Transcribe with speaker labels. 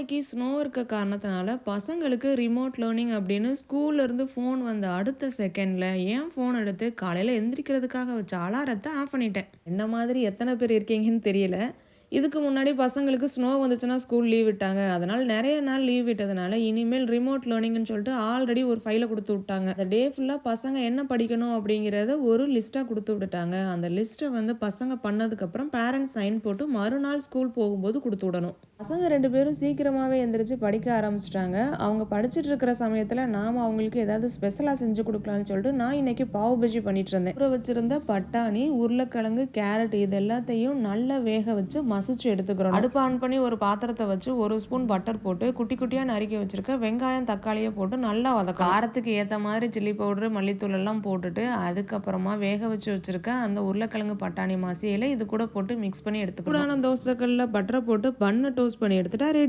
Speaker 1: நாளைக்கு ஸ்னோ இருக்க காரணத்தினால பசங்களுக்கு ரிமோட் லேர்னிங் அப்படின்னு ஸ்கூல்லேருந்து ஃபோன் வந்த அடுத்த செகண்டில் ஏன் ஃபோன் எடுத்து காலையில் எந்திரிக்கிறதுக்காக வச்ச அலாரத்தை ஆஃப் பண்ணிட்டேன். என்ன மாதிரி எத்தனை பேர் இருக்கீங்கன்னு தெரியல. இதுக்கு முன்னாடி பசங்களுக்கு ஸ்னோ வந்துச்சுன்னா ஸ்கூல் லீவ் விட்டாங்க. அதனால் நிறைய நாள் லீவ் விட்டதுனால இனிமேல் ரிமோட் லேர்னிங்னு சொல்லிட்டு ஆல்ரெடி ஒரு ஃபைலை கொடுத்து விட்டாங்க. அந்த டே ஃபுல்லாக பசங்க என்ன படிக்கணும் அப்படிங்கிறத ஒரு லிஸ்ட்டாக கொடுத்து விட்டுட்டாங்க. அந்த லிஸ்ட்டை வந்து பசங்க பண்ணதுக்கப்புறம் பேரண்ட்ஸ் சைன் போட்டு மறுநாள் ஸ்கூல் போகும்போது கொடுத்து விடணும். பசங்க ரெண்டு பேரும் சீக்கிரமாகவே எந்திரிச்சு படிக்க ஆரம்பிச்சிட்டாங்க. அவங்க படிச்சுட்டு இருக்கிற சமயத்தில் நாம் அவங்களுக்கு ஏதாவது ஸ்பெஷலாக செஞ்சு கொடுக்கலான்னு சொல்லிட்டு நான் இன்னைக்கு பாவு பஜ்ஜி பண்ணிட்டு இருந்தேன். ஊற வச்சுருந்த பட்டாணி உருளைக்கிழங்கு கேரட் இது எல்லாத்தையும் நல்லா வேக வச்சு மசிச்சு எடுத்துக்கிறோம். அடுப்பு ஆன் பண்ணி ஒரு பாத்திரத்தை வச்சு ஒரு ஸ்பூன் பட்டர் போட்டு குட்டி குட்டியாக நறுக்கி வச்சுருக்க வெங்காயம் தக்காளியை போட்டு நல்லா வதக்கும் காரத்துக்கு ஏற்ற மாதிரி சில்லி பவுடர் மல்லித்தூள் எல்லாம் போட்டுட்டு அதுக்கப்புறமா வேக வச்சு வச்சுருக்க அந்த உருளைக்கிழங்கு பட்டாணி மசியலை இது கூட போட்டு மிக்ஸ் பண்ணி எடுத்துக்கிறோம் தோசைக்கல்ல பட்டரை போட்டு பண்ணை க்ளோஸ் பண்ணி எடுத்துட்டா ரெடி.